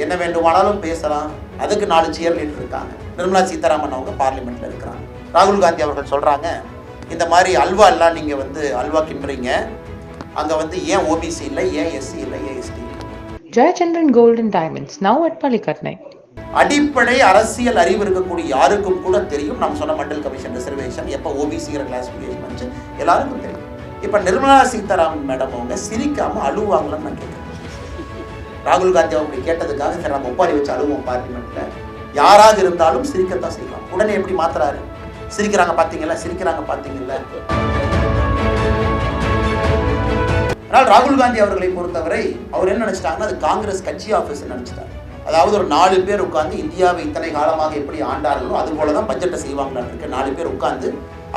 என்ன வேண்டுமானாலும் பேசலாம். அதுக்கு நாலு சியர் லீடர் இருக்காங்க. நிர்மலா சீதாராமன் அவங்க பார்லிமெண்ட்ல இருக்கிறாங்க. ராகுல் காந்தி அவர்கள் சொல்றாங்க இந்த மாதிரி அல்வா எல்லாம் நீங்க வந்து அல்வா கிண்டுறீங்க. அங்க வந்து ஏன் ஓபிசி இல்லை ஏன் எஸ்சி இல்லை ஏன் ST Gold and Diamonds, now at Palikatnai. அடிப்படை அரசியல் அறிவு இருக்கக்கூடிய யாருக்கும் கூட தெரியும். நம்ம சொன்ன மண்டல் கமிஷன் ரிசர்வேஷன் எப்போ ஓபிசிங்கிற கிளாசிஃபிகேஷன் வந்துச்சு எல்லாருக்கும் தெரியும். இப்போ நிர்மலா சீதாராமன் மேடம் அவங்க சிரிக்காம அழுவாங்களான்னு நான் கேட்குறேன் ராகுல் காந்தி அவங்க கேட்டதுக்காக சரி நம்ம ஒப்பாரி வச்சு அழுவோம் பார்லிமெண்ட்டில் யாராக இருந்தாலும் சிரிக்கத்தான் செய்யலாம் உடனே எப்படி மாத்துறாரு? சிரிக்கிறாங்க பார்த்தீங்களா சிரிக்கிறாங்க பார்த்தீங்களா ஆனால் ராகுல் காந்தி அவர்களை பொறுத்தவரை அவர் என்ன நினைச்சிட்டாங்கன்னா அது காங்கிரஸ் கட்சி ஆஃபீஸ் நினைச்சிட்டாங்க அதாவது ஒரு நாலு பேர் உட்காந்து இந்தியாவை இத்தனை காலமாக எப்படி ஆண்டார்களோ அது போல தான் பட்ஜெட்டை செய்வாங்களான்னு இருக்கு. நாலு பேர் உட்காந்து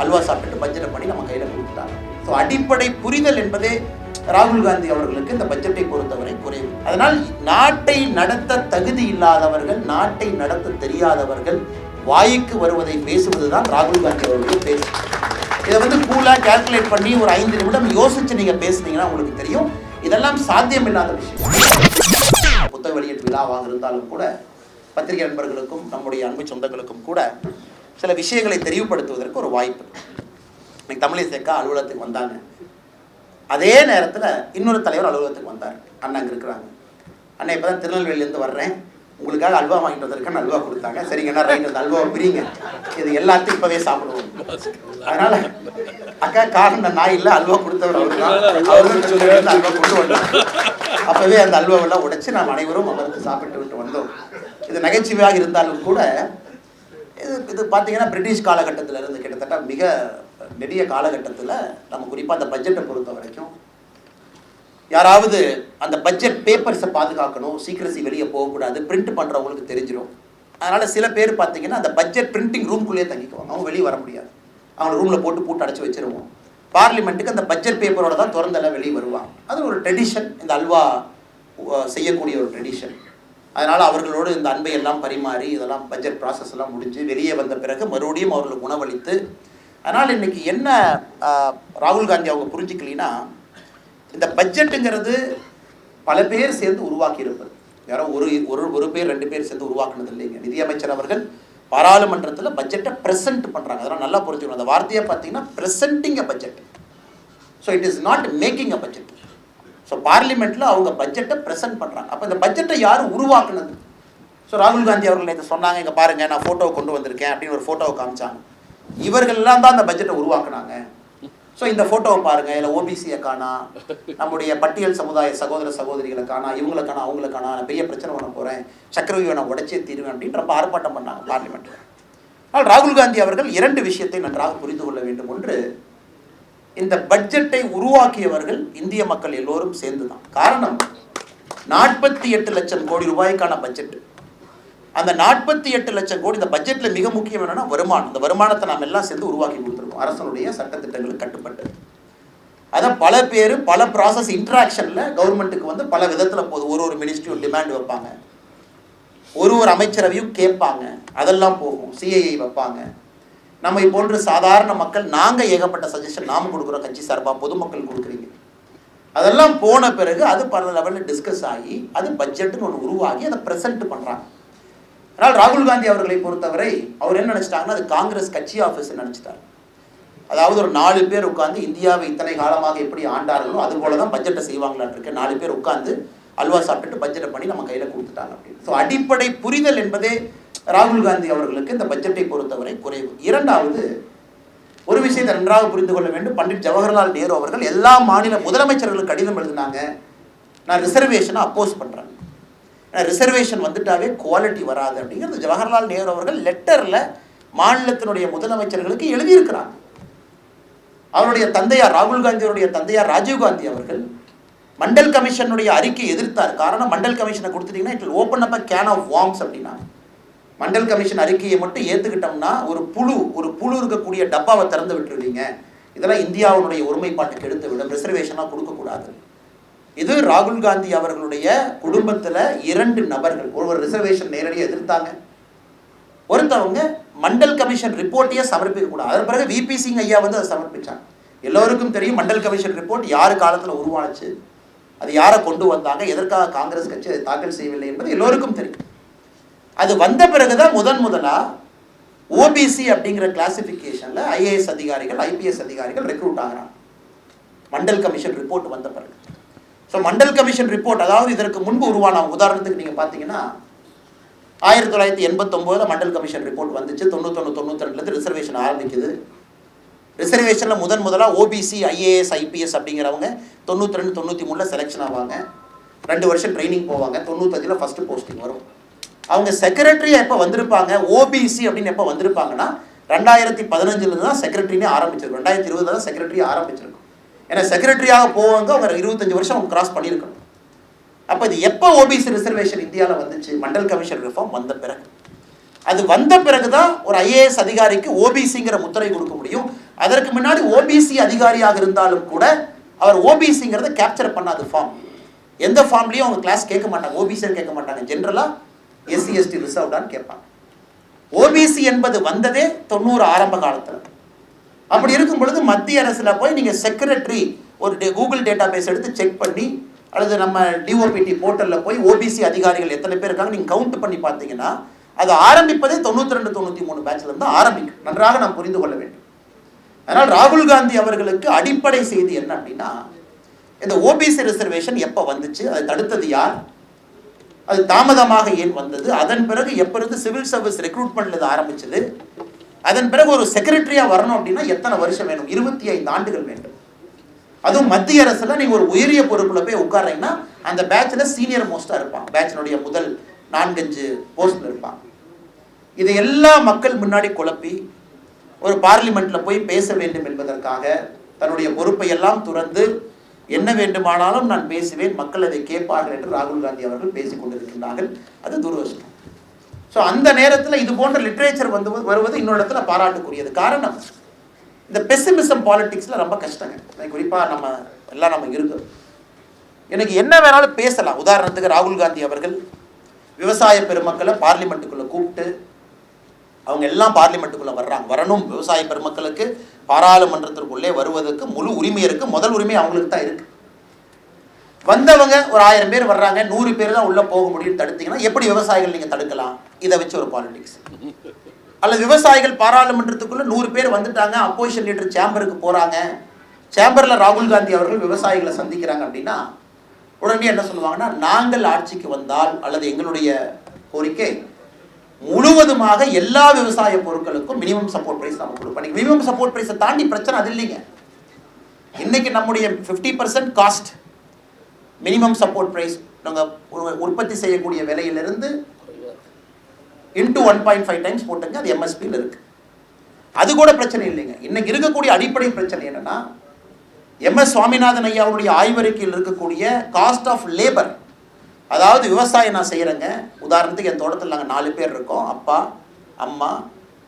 அல்வா சாப்பிட்டுட்டு பட்ஜெட்டை பண்ணி நம்ம கையில் கொடுத்துட்டாங்க. அடிப்படை புரிதல் என்பதே ராகுல் காந்தி அவர்களுக்கு இந்த பட்ஜெட்டை பொறுத்தவரை குறைவு அதனால் நாட்டை நடத்த தகுதி இல்லாதவர்கள் நாட்டை நடத்த தெரியாதவர்கள் வாய்க்கு வருவதை பேசுவதுதான் ராகுல் காந்தி அவர்கள் பேசு இதை வந்து கூலாக கேல்குலேட் பண்ணி ஒரு ஐந்து நிமிடம் யோசிச்சு நீங்கள் பேசுனீங்கன்னா உங்களுக்கு தெரியும். இதெல்லாம் சாத்தியம் இல்லாத விஷயம். புத்தக வெளியீட்டு விழாவாக இருந்தாலும் கூட பத்திரிகை நண்பர்களுக்கும் நம்முடைய அன்பு சொந்தங்களுக்கும் கூட சில விஷயங்களை தெளிவுபடுத்துவதற்கு ஒரு வாய்ப்பு. இன்னைக்கு தமிழிசைக்கா அலுவலகத்துக்கு வந்தாங்க. அதே நேரத்தில் இன்னொரு தலைவர் அலுவலகத்துக்கு வந்தார். அண்ணா அங்கே இருக்கிறாங்க. அண்ணா இப்போ தான் திருநெல்வேலியிலேருந்து வர்றேன். உங்களுக்காக அல்வா வாங்கிட்டு வந்திருக்கேன் அல்வா கொடுத்தாங்க. சரிங்கண்ணா ரைட் அந்த அல்வாவை பிரிங்க. இது எல்லாத்தையும் இப்போவே சாப்பிடுவோம். அதனால அக்கா காரணம் நாய் இல்லை அல்வா கொடுத்தவர் அவர் தான். அல்வா கொண்டு வந்தோம் அப்போவே அந்த அல்வாவெல்லாம் உடைச்சு நாம் அனைவரும் அமர்ந்து சாப்பிட்டு விட்டு வந்தோம். இது நகைச்சுவையாக இருந்தாலும் கூட இது இது பார்த்தீங்கன்னா பிரிட்டிஷ் காலகட்டத்தில் இருந்து கிட்டத்தட்ட மிக நெடிய காலகட்டத்தில் நம்ம குறிப்பாக அந்த பட்ஜெட்டை பொறுத்த வரைக்கும் யாராவது அந்த பட்ஜெட் பேப்பர்ஸை பாதுகாக்கணும் சீக்கிரசி வெளியே போகக்கூடாது பிரிண்ட் பண்ணுறவங்களுக்கு தெரிஞ்சிடும் அதனால் சில பேர் பார்த்தீங்கன்னா அந்த பட்ஜெட் பிரிண்டிங் ரூம்குள்ளேயே தங்கிக்குவாங்க. அவங்க வெளியே வர முடியாது. அவங்க ரூமில் போட்டு பூட்டு அடைச்சி வச்சிருவோம். பார்லிமெண்ட்டுக்கு அந்த பட்ஜெட் பேப்பரோட தான் திறந்தெல்லாம் வெளியே வருவாங்க. அது ஒரு ட்ரெடிஷன் இந்த அல்வா செய்யக்கூடிய ஒரு ட்ரெடிஷன் அதனால் அவர்களோடு இந்த அன்பை எல்லாம் பரிமாறி இதெல்லாம் பட்ஜெட் ப்ராசஸ் எல்லாம் முடிஞ்சு வெளியே வந்த பிறகு மறுபடியும் அவர்களுக்கு உணவளித்து அதனால் இன்னைக்கு என்ன ராகுல் காந்தி அவங்க புரிஞ்சுக்கலினா இந்த பட்ஜெட்டுங்கிறது பல பேர் சேர்ந்து உருவாக்கி இருப்பது யாரோ ஒரு ஒரு ஒரு பேர் ரெண்டு பேர் சேர்ந்து உருவாக்குனது இல்லைங்க. நிதியமைச்சர் அவர்கள் பாராளுமன்றத்தில் பட்ஜெட்டை ப்ரெசென்ட் பண்ணுறாங்க அதெல்லாம் நல்லா புரிஞ்சுக்கணும். அந்த வார்த்தையை பார்த்தீங்கன்னா presenting a budget so it is not making a budget so பார்லிமெண்ட்டில் அவங்க பட்ஜெட்டை ப்ரெசென்ட் பண்ணுறாங்க அப்போ இந்த பட்ஜெட்டை யார் உருவாக்குனது? ஸோ ராகுல் காந்தி அவர்கள் நேற்று சொன்னாங்க இங்கே பாருங்கள் நான் ஃபோட்டோவை கொண்டு வந்திருக்கேன் அப்படின்னு ஒரு ஃபோட்டோவை காமிச்சாங்க. இவர்கள்லாம் தான் அந்த பட்ஜெட்டை உருவாக்குனாங்க. ஸோ இந்த ஃபோட்டோவை பாருங்க. இல்லை ஓபிசியை காணா நம்முடைய பட்டியல் சமுதாய சகோதர சகோதரிகளை காணா இவங்களை காணா அவங்களை காணா நான் பெரிய பிரச்சனை பண்ண போகிறேன் சக்கரவியூவை நான் உடச்சே தீருவேன் அப்படின்னு ரொம்ப ஆர்ப்பாட்டம் பண்ணாங்க பார்லிமெண்ட்டில் ஆனால் ராகுல் காந்தி அவர்கள் இரண்டு விஷயத்தை நன்றாக புரிந்து கொள்ள வேண்டும். ஒன்று இந்த பட்ஜெட்டை உருவாக்கியவர்கள் இந்திய மக்கள் எல்லோரும் சேர்ந்து தான் காரணம் நாற்பத்தி எட்டு லட்சம் கோடி ரூபாய்க்கான பட்ஜெட் அந்த நாற்பத்தி எட்டு லட்சம் கோடி இந்த பட்ஜெட்டில் மிக முக்கியம் என்னன்னா வருமானம். இந்த வருமானத்தை நாம் எல்லாம் சேர்ந்து உருவாக்கி கொடுத்துருக்கோம். அரசனுடைய சட்டத்திட்டங்களுக்கு கட்டுப்பட்டு. அதை பல பேர் பல ப்ராசஸ் இன்ட்ராக்ஷனில் கவர்மெண்ட்டுக்கு வந்து பல விதத்தில் போகுது. ஒரு ஒரு மினிஸ்ட்ரியும் டிமாண்ட் வைப்பாங்க. ஒரு ஒரு அமைச்சரவையும் கேட்பாங்க. அதெல்லாம் போகும். சிஐஐ வைப்பாங்க. நம்ம போன்ற சாதாரண மக்கள் நாங்கள் ஏகப்பட்ட சஜஷன் நாம் கொடுக்குறோம் கட்சி சார்பாக பொதுமக்கள் கொடுக்குறீங்க. அதெல்லாம் போன பிறகு அது பல லெவலில் டிஸ்கஸ் ஆகி அது பட்ஜெட்டுன்னு ஒன்று உருவாகி அதை ப்ரெசென்ட் பண்ணுறாங்க ஆனால் ராகுல் காந்தி அவர்களை பொறுத்தவரை அவர் என்ன நினச்சிட்டாங்கன்னா அது காங்கிரஸ் கட்சி ஆஃபீஸ் நினச்சிட்டார். அதாவது ஒரு நாலு பேர் உட்காந்து இந்தியாவை இத்தனை காலமாக எப்படி ஆண்டார்களோ அது போல தான் பட்ஜெட்டை செய்வாங்களான் இருக்கு. நாலு பேர் உட்காந்து அல்வா சாப்பிட்டுட்டு பட்ஜெட்டை பண்ணி நம்ம கையில் கொடுத்துட்டாங்க அப்படின்னு. ஸோ அடிப்படை புரிதல் என்பதே ராகுல் காந்தி அவர்களுக்கு இந்த பட்ஜெட்டை பொறுத்தவரை குறைவு. இரண்டாவது ஒரு விஷயத்தை நன்றாக புரிந்து கொள்ள வேண்டும். பண்டிட் ஜவஹர்லால் நேரு அவர்கள் எல்லா மாநில முதலமைச்சர்களுக்கு கடிதம் எழுதினாங்க. நான் ரிசர்வேஷனை அப்போஸ் பண்ணுறேன் ரிசர்வேஷன் வந்துட்டாவே குவாலிட்டி வராது அப்படிங்கிறது ஜவஹர்லால் நேரு அவர்கள் லெட்டரில் மாநிலத்தினுடைய முதலமைச்சர்களுக்கு எழுதியிருக்கிறாங்க அவருடைய தந்தையார் ராகுல் காந்தியுடைய தந்தையார் ராஜீவ் காந்தி அவர்கள் மண்டல் கமிஷனுடைய அறிக்கை எதிர்த்தார். காரணம் மண்டல் கமிஷனை கொடுத்துட்டீங்கன்னா it open up a can of worms அப்படின்னா. மண்டல் கமிஷன் அறிக்கையை மட்டும் ஏற்றுக்கிட்டோம்னா ஒரு புழு ஒரு புழு இருக்கக்கூடிய டப்பாவை திறந்து விட்டுருவீங்க. இதெல்லாம் இந்தியாவினுடைய ஒருமைப்பாட்டுக்கு எடுத்து விடும். ரிசர்வேஷனாக கொடுக்கக்கூடாது. இது ராகுல் காந்தி அவர்களுடைய குடும்பத்தில் இரண்டு நபர்கள். ஒருவர் ரிசர்வேஷன் நேரடியாக எதிர்த்தாங்க. ஒருத்தவங்க மண்டல் கமிஷன் ரிப்போர்ட்டையே சமர்ப்பிக்க கூடாது. அதன் பிறகு விபி சிங் ஐயா வந்து அதை சமர்ப்பித்தாங்க எல்லோருக்கும் தெரியும் மண்டல் கமிஷன் ரிப்போர்ட் யார் காலத்தில் உருவானுச்சு அது யாரை கொண்டு வந்தாங்க எதற்காக காங்கிரஸ் கட்சி அதை தாக்கல் செய்யவில்லை என்பது எல்லோருக்கும் தெரியும். அது வந்த பிறகுதான் முதன் முதலாக ஓபிசி அப்படிங்கிற கிளாசிஃபிகேஷனில் ஐஏஎஸ் அதிகாரிகள் ஐபிஎஸ் அதிகாரிகள் ரெக்ரூட் ஆகிறாங்க. மண்டல் கமிஷன் ரிப்போர்ட் வந்த பிறகு. ஸோ மண்டல் கமிஷன் ரிப்போர்ட் அதாவது இதற்கு முன்பு உருவான உதாரணத்துக்கு நீங்கள் பார்த்தீங்கன்னா ஆயிரத்தி தொள்ளாயிரத்தி எண்பத்தொம்போதில் மண்டல் கமிஷன் ரிப்போர்ட் வந்துச்சு. தொண்ணூத்தொன்று தொண்ணூற்றி ரெண்டுலேருந்து ரிசர்வேஷன் ஆரம்பிக்குது. ரிசர்வேஷனில் முதன் முதலாக ஓபிசி ஐஏஎஸ் ஐபிஎஸ் அப்படிங்கிறவங்க தொண்ணூற்றி ரெண்டு தொண்ணூற்றி மூணில் செலெக்ஷன் ஆவாங்க. ரெண்டு வருஷம் ட்ரைனிங் போவாங்க. தொண்ணூத்தஞ்சில் ஃபஸ்ட்டு போஸ்டிங் வரும். அவங்க செக்ரட்டரியாக எப்போ வந்திருப்பாங்க? ஓபிசி அப்படின்னு எப்போ வந்திருப்பாங்கன்னா ரெண்டாயிரத்தி பதினஞ்சுல தான் செக்ரட்டரினே ஆரம்பிச்சிருக்கும் ரெண்டாயிரத்தி இருபதுல தான் செக்ரட்டரி ஆரம்பிச்சிருக்கும் ஏன்னா செக்ரட்டரியாக போவாங்க அவங்க இருபத்தஞ்சு வருஷம் அவங்க கிராஸ் பண்ணியிருக்கணும். அப்போ இது எப்போ ஓபிசி ரிசர்வேஷன் இந்தியாவில் வந்துச்சு? மண்டல் கமிஷன் ரிஃபார்ம் வந்த பிறகு. அது வந்த பிறகு தான் ஒரு ஐஏஎஸ் அதிகாரிக்கு ஓபிசிங்கிற முத்திரை கொடுக்க முடியும். அதற்கு முன்னாடி ஓபிசி அதிகாரியாக இருந்தாலும் கூட அவர் ஓபிசிங்கிறத கேப்சர் பண்ணாத ஃபார்ம் எந்த ஃபார்ம்லையும் அவங்க கிளாஸ் கேட்க மாட்டாங்க. ஓபிசின்னு கேட்க மாட்டாங்க. ஜென்ரலாக எஸ்சி எஸ்டி ரிசர்வ்டான்னு கேட்பாங்க. ஓபிசி என்பது வந்ததே தொண்ணூறு ஆரம்ப காலத்தில். அப்படி இருக்கும் பொழுது மத்திய அரசில் போய் நீங்கள் செக்ரட்டரி ஒரு டே- கூகுள் டேட்டா பேஸ் எடுத்து செக் பண்ணி அல்லது நம்ம டிஓபிடி போர்ட்டலில் போய் ஓபிசி அதிகாரிகள் எத்தனை பேர் இருக்காங்க நீங்கள் கவுண்ட் பண்ணி பார்த்தீங்கன்னா அது ஆரம்பிப்பதே தொண்ணூற்றி ரெண்டு தொண்ணூற்றி மூணு பேட்ச்ல இருந்து ஆரம்பிக்கும். நன்றாக நாம் புரிந்து கொள்ள வேண்டும். அதனால் ராகுல் காந்தி அவர்களுக்கு அடிப்படை செய்தி என்ன அப்படின்னா இந்த ஓபிசி ரிசர்வேஷன் எப்போ வந்துச்சு அதை தடுத்தது யார்? அது தாமதமாக ஏன் வந்தது? அதன் பிறகு எப்போ இருந்து சிவில் சர்வீஸ் ரெக்ரூட்மெண்ட்ல ஆரம்பிச்சது? அதன் பிறகு ஒரு செக்ரட்டரியா வரணும் அப்படின்னா எத்தனை வருஷம் வேணும்? இருபத்தி ஐந்து ஆண்டுகள் வேண்டும். அதுவும் மத்திய அரசுல நீங்க ஒரு உயரிய பொறுப்புல போய் உட்காரீங்கன்னா அந்த பேட்ச்ல சீனியர் மோஸ்டா இருப்பான் பேட்சினுடைய முதல் நான்கஞ்சு போஸ்ட்ல இருப்பான் இதை எல்லா மக்கள் முன்னாடி குழப்பி ஒரு பார்லிமெண்ட்ல போய் பேச வேண்டும் என்பதற்காக தன்னுடைய பொறுப்பை எல்லாம் துறந்து என்ன வேண்டுமானாலும் நான் பேசுவேன் மக்கள் அதை கேட்பார்கள் என்று ராகுல் காந்தி அவர்கள் பேசிக் கொண்டிருக்கின்றார்கள். அது துரதிருஷ்டம். ஸோ அந்த நேரத்தில் இது போன்ற லிட்ரேச்சர் வந்து வருவது இன்னொரு இடத்துல பாராட்டுக்குரியது. காரணம் இந்த பெசிமிசம் பாலிட்டிக்ஸில் ரொம்ப கஷ்டங்க. குறிப்பாக நம்ம எல்லாம் நம்ம இருக்கு. எனக்கு என்ன வேணாலும் பேசலாம். உதாரணத்துக்கு ராகுல் காந்தி அவர்கள் விவசாய பெருமக்களை பார்லிமெண்ட்டுக்குள்ளே கூப்பிட்டு அவங்க எல்லாம் பார்லிமெண்ட்டுக்குள்ளே வர்றாங்க. வரணும். விவசாய பெருமக்களுக்கு பாராளுமன்றத்திற்குள்ளே வருவதற்கு முழு உரிமை இருக்குது முதல் உரிமை அவங்களுக்கு தான் இருக்குது வந்தவங்க ஒரு ஆயிரம் பேர் வர்றாங்க நூறு பேர் தான் உள்ள போக முடியும்னு தடுத்தீங்கன்னா எப்படி விவசாயிகள் நீங்க தடுக்கலாம்? இதை வச்சு ஒரு பாலிடிக்ஸ் அல்லது விவசாயிகள் பாராளுமன்றத்துக்குள்ள நூறு பேர் வந்துட்டாங்க அப்போசிஷன் லீடர் சேம்பருக்கு போறாங்க சேம்பர்ல ராகுல் காந்தி அவர்கள் விவசாயிகளை சந்திக்கிறாங்க அப்படின்னா உடனே என்ன சொல்லுவாங்கன்னா நாங்கள் ஆட்சிக்கு வந்தால் அல்லது எங்களுடைய கோரிக்கை முழுவதுமாக எல்லா விவசாய பொருட்களுக்கும் மினிமம் சப்போர்ட் பிரைஸ் நம்ம கொடுப்போம். மினிமம் சப்போர்ட் பிரைஸை தாண்டி பிரச்சனை அது இல்லைங்க. இன்னைக்கு நம்முடைய fifty percent cost minimum support price நாங்கள் உற்பத்தி செய்யக்கூடிய விலையிலிருந்து into one point five times போட்டுங்க அது எம்எஸ்பியில் இருக்குது அது கூட பிரச்சனை இல்லைங்க. இன்னைக்கு இருக்கக்கூடிய அடிப்படை பிரச்சனை என்னென்னா எம்எஸ் சுவாமிநாதன் ஐயா அவருடைய ஆய்வறிக்கையில் இருக்கக்கூடிய காஸ்ட் ஆஃப் லேபர் அதாவது விவசாயம் நான் செய்கிறேங்க உதாரணத்துக்கு என் தோட்டத்தில் நாங்கள் நாலு பேர் இருக்கோம். அப்பா அம்மா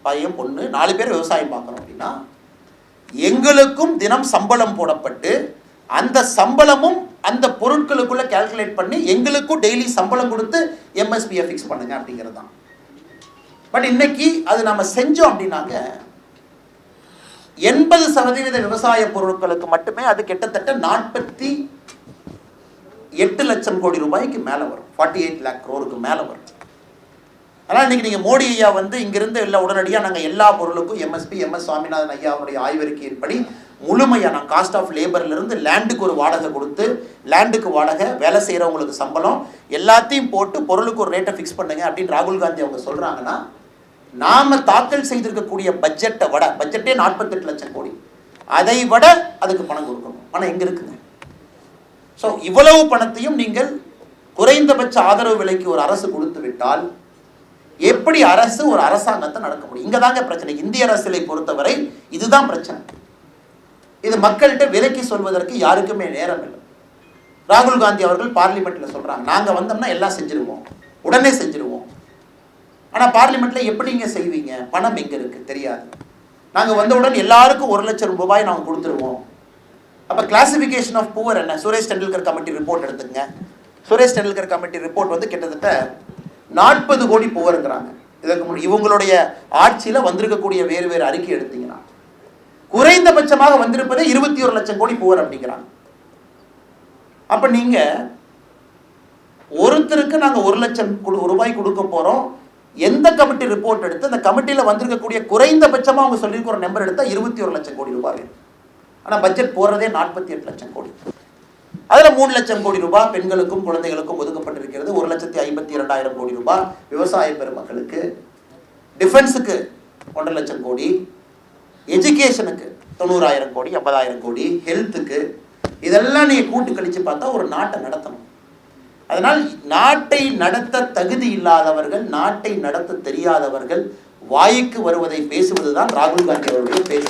பையன் பொண்ணு நாலு பேர் விவசாயம் பார்க்குறோம் அப்படின்னா எங்களுக்கும் தினம் சம்பளம் போடப்பட்டு அந்த சம்பளமும் அந்த பொருட்களுக்குள்ளே கால்குலேட் பண்ணி எங்களுக்கும் டெய்லி சம்பளம் கொடுத்து எம்எஸ்பியை ஃபிக்ஸ் பண்ணுங்க அப்படிங்கிறது தான் பட் இன்னைக்கு அது நம்ம செஞ்சோம் அப்படின்னாங்க எண்பது சதவீத விவசாய பொருட்களுக்கு மட்டுமே அது கிட்டத்தட்ட நாற்பத்தி எட்டு லட்சம் கோடி ரூபாய்க்கு மேலே வரும். ஃபார்ட்டி எயிட் லேக் க்ரோருக்கு மேலே வரும். ஆனால் இன்றைக்கி நீங்கள் மோடி ஐயா வந்து இங்கிருந்து இல்லை உடனடியாக நாங்கள் எல்லா பொருளுக்கும் எம்எஸ்பி எம்எஸ் சுவாமிநாதன் ஐயா அவருடைய ஆய்வறிக்கையின்படி முழுமையாக நான் காஸ்ட் ஆஃப் லேபர்லேருந்து லேண்டுக்கு ஒரு வாடகை கொடுத்து லேண்டுக்கு வாடகை வேலை செய்கிறவங்களுக்கு சம்பளம் எல்லாத்தையும் போட்டு பொருளுக்கு ஒரு ரேட்டை ஃபிக்ஸ் பண்ணுங்க அப்படின்னு ராகுல் காந்தி அவங்க சொல்கிறாங்கன்னா நாம் தாக்கல் செய்திருக்கக்கூடிய பட்ஜெட்டை விட பட்ஜெட்டே நாற்பத்தெட்டு லட்சம் கோடி. அதை விட அதுக்கு பணம் கொடுக்கணும். பணம் எங்கே இருக்குங்க? ஸோ இவ்வளவு பணத்தையும் நீங்கள் குறைந்தபட்ச ஆதரவு விலைக்கு ஒரு அரசு கொடுத்து விட்டால் எப்படி அரசு ஒரு அரசாங்கத்தை நடக்க முடியும்? இங்கே தாங்க பிரச்சனை. இந்திய அரசியலை பொறுத்தவரை இதுதான் பிரச்சனை. இது மக்கள்கிட்ட விலக்கி சொல்வதற்கு யாருக்குமே நேரம் இல்லை. ராகுல் காந்தி அவர்கள் பார்லிமெண்ட்டில் சொல்கிறாங்க நாங்கள் வந்தோம்னா எல்லாம் செஞ்சிருவோம். உடனே செஞ்சிருவோம். ஆனால் பார்லிமெண்ட்டில் எப்படிங்க செய்வீங்க? பணம் எங்கே இருக்குது தெரியாது. நாங்கள் வந்தவுடன் எல்லாருக்கும் ஒரு லட்சம் ரூபாய் நாங்கள் கொடுத்துருவோம். அப்போ கிளாசிஃபிகேஷன் ஆஃப் புவர் என்ன? சுரேஷ் டெண்டுல்கர் கமிட்டி ரிப்போர்ட் எடுத்துங்க சுரேஷ் டெண்டுல்கர் கமிட்டி ரிப்போர்ட் வந்து கிட்டத்தட்ட நாற்பது கோடி புவருங்கிறாங்க இதற்கு முன் இவங்களுடைய ஆட்சியில் வந்திருக்கக்கூடிய வேறு வேறு அறிக்கை எடுத்தீங்க. குறைந்தபட்சமாக வந்திருப்பதே இருபத்தி ஒரு லட்சம் கோடி புவர் அப்படிங்கிறாங்க. அப்போ நீங்கள் ஒருத்தருக்கு நாங்கள் ஒரு லட்சம் ரூபாய் கொடுக்க போகிறோம் எந்த கமிட்டி ரிப்போர்ட் எடுத்து அந்த கமிட்டியில் வந்திருக்கக்கூடிய குறைந்தபட்சமாக அவங்க சொல்லியிருக்கிற ஒரு நம்பர் எடுத்தால் இருபத்தி ஒரு லட்சம் கோடி ரூபாய் வேணும். ஆனால் பட்ஜெட் போடுறதே நாற்பத்தி எட்டு லட்சம் கோடி. அதில் மூணு லட்சம் கோடி ரூபாய் பெண்களுக்கும் குழந்தைகளுக்கும் ஒதுக்கப்பட்டிருக்கிறது. ஒரு லட்சத்தி ஐம்பத்தி இரண்டாயிரம் கோடி ரூபாய் விவசாய பெருமக்களுக்கு. டிஃபென்ஸுக்கு ஒன்றரை லட்சம் கோடி. எஜுகேஷனுக்கு தொண்ணூறாயிரம் கோடி ஐம்பதாயிரம் கோடி ஹெல்த்துக்கு இதெல்லாம் நீங்கள் கூட்டு கழித்து பார்த்தா ஒரு நாட்டை நடத்தணும். அதனால் நாட்டை நடத்த தகுதி இல்லாதவர்கள் நாட்டை நடத்த தெரியாதவர்கள் வாய்க்கு வருவதை பேசுவது தான் ராகுல் காந்தி அவருடைய பேசு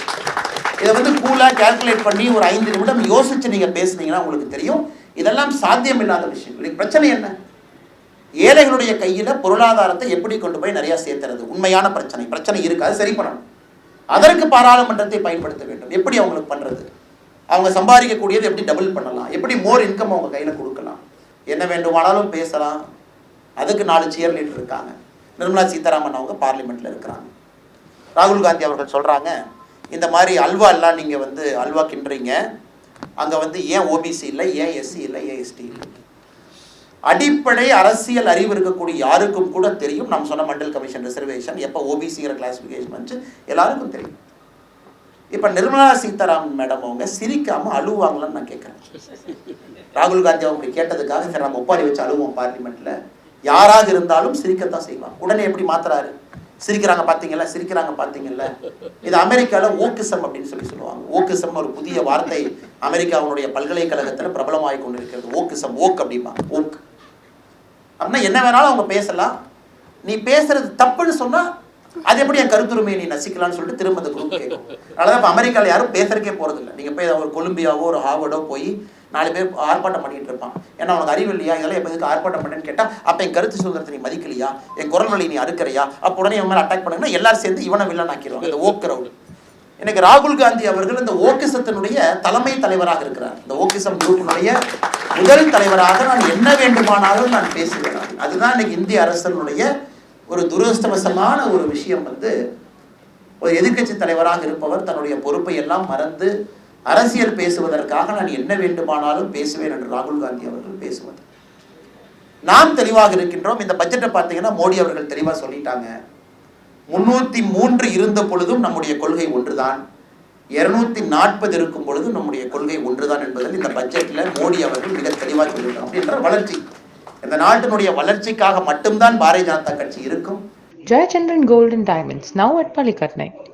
இதை வந்து கூலாக கேல்குலேட் பண்ணி ஒரு ஐந்து நிமிடம் யோசிச்சு நீங்கள் பேசுனீங்கன்னா உங்களுக்கு தெரியும். இதெல்லாம் சாத்தியம் இல்லாத விஷயம் இன்னைக்கு பிரச்சனை என்ன? ஏழைகளுடைய கையில் பொருளாதாரத்தை எப்படி கொண்டு போய் நிறையா சேர்த்துறது உண்மையான பிரச்சனை. பிரச்சனை இருக்காது சரி பண்ணணும். அதற்கு பாராளுமன்றத்தை பயன்படுத்த வேண்டும். எப்படி அவங்களுக்கு பண்ணுறது அவங்க சம்பாதிக்கக்கூடியது எப்படி டபுள் பண்ணலாம்? எப்படி மோர் இன்கம் அவங்க கையில் கொடுக்கலாம்? என்ன வேண்டுமானாலும் பேசலாம். அதுக்கு நாலு சேர் லீடர் இருக்காங்க. நிர்மலா சீதாராமன் அவங்க பார்லிமெண்ட்டில் இருக்கிறாங்க. ராகுல் காந்தி அவர்கள் சொல்கிறாங்க இந்த மாதிரி அல்வா எல்லாம் நீங்கள் வந்து அல்வா கிண்டுறீங்க. அங்கே வந்து ஏன் ஓபிசி இல்லை ஏன் எஸ்சி இல்லை ஏன் எஸ்டி இல்லை? அடிப்படை அரசியல் அறிவு இருக்கக்கூடிய யாருக்கும் கூட தெரியும். நம்ம சொன்ன மண்டல் கமிஷன் ரிசர்வேஷன் எப்போ ஓபிசிங்கிற கிளாசிஃபிகேஷன் வந்துச்சு எல்லாருக்கும் தெரியும். இப்போ நிர்மலா சீதாராமன் மேடம் அவங்க சிரிக்காம அழுவாங்களான்னு நான் கேட்குறேன் ராகுல் காந்தி அவங்க கேட்டதுக்காக சரி நம்ம ஒப்பாரி வச்சு அழுவோம் பார்லிமெண்ட்ல. யாராக இருந்தாலும் சிரிக்கத்தான் செய்வாங்க. உடனே எப்படி மாத்துறாரு? சிரிக்கிறாங்க பார்த்தீங்களா சிரிக்கிறாங்க பார்த்தீங்கல்ல. இது அமெரிக்காவில் ஓக்கிசம் அப்படின்னு சொல்லி சொல்லுவாங்க. ஓக்கிசம் ஒரு புதிய வார்த்தை. அமெரிக்காவுடைய பல்கலைக்கழகத்தில் பிரபலமாகி கொண்டிருக்கிறது. ஓக்கிசம் ஓக் அப்படிம்பாங்க. ஓக் அப்படின்னா என்ன வேணாலும் அவங்க பேசலாம். நீ பேசுறது தப்புன்னு சொன்னா அது எப்படி என் கருத்துரிமையை நீ நசிக்கலாம்னு சொல்லிட்டு திரும்ப அந்த குரூப் கேட்கும் அதனால தான் இப்போ அமெரிக்காவில் யாரும் பேசுறதுக்கே போகிறதில்ல நீங்கள் போய் ஒரு கொலம்பியாவோ ஒரு ஹார்வர்டோ போய் நாலு பேர் ஆர்ப்பாட்டம் பண்ணிட்டு இருப்பான். ஏன்னா உனக்கு அறிவு இல்லையா? இதெல்லாம் எப்போ இதுக்கு ஆர்ப்பாட்டம் பண்ணேன்னு கேட்டால் அப்போ என் கருத்து சுதந்திரத்தை நீ மதிக்கலையா? என் குரல் வழி நீ அறுக்கறியா? அப்போ உடனே இவன் மேலே அட்டாக் பண்ணுங்கன்னா எல்லாரும் சேர்ந்து இவனை வில்லன் ஆக்கிடுவாங்க. இந்த ஓக் எனக்கு இன்னைக்கு ராகுல் காந்தி அவர்கள் இந்த ஓக்கிசத்தினுடைய தலைமை தலைவராக இருக்கிறார். இந்த ஓக்கிசம் குரூப்பினுடைய முதல் தலைவராக நான் என்ன வேண்டுமானாலும் நான் பேசுகிறேன் அதுதான் இன்னைக்கு இந்திய அரசனுடைய ஒரு துரதிருஷ்டவசமான ஒரு விஷயம் வந்து ஒரு எதிர்க்கட்சி தலைவராக இருப்பவர் தன்னுடைய பொறுப்பை எல்லாம் மறந்து அரசியல் பேசுவதற்காக நான் என்ன வேண்டுமானாலும் பேசுவேன் என்று ராகுல் காந்தி அவர்கள் பேசுவது நாம் தெளிவாக இருக்கின்றோம். இந்த பட்ஜெட்டை பார்த்தீங்கன்னா மோடி அவர்கள் தெளிவாக சொல்லிட்டாங்க. முன்னூத்தி மூன்று இருந்த பொழுதும் நம்முடைய கொள்கை ஒன்றுதான். இருநூத்தி நாற்பது இருக்கும் பொழுதும் நம்முடைய கொள்கை ஒன்றுதான் என்பதில் இந்த பட்ஜெட்ல மோடி அவர்கள் மிக தெளிவாக சொல்லியிருக்கார். அப்படின்ற வளர்ச்சி. இந்த நாட்டினுடைய வளர்ச்சிக்காக மட்டும்தான் பாரதிய ஜனதா கட்சி இருக்கும். Jayachandran golden diamonds now now at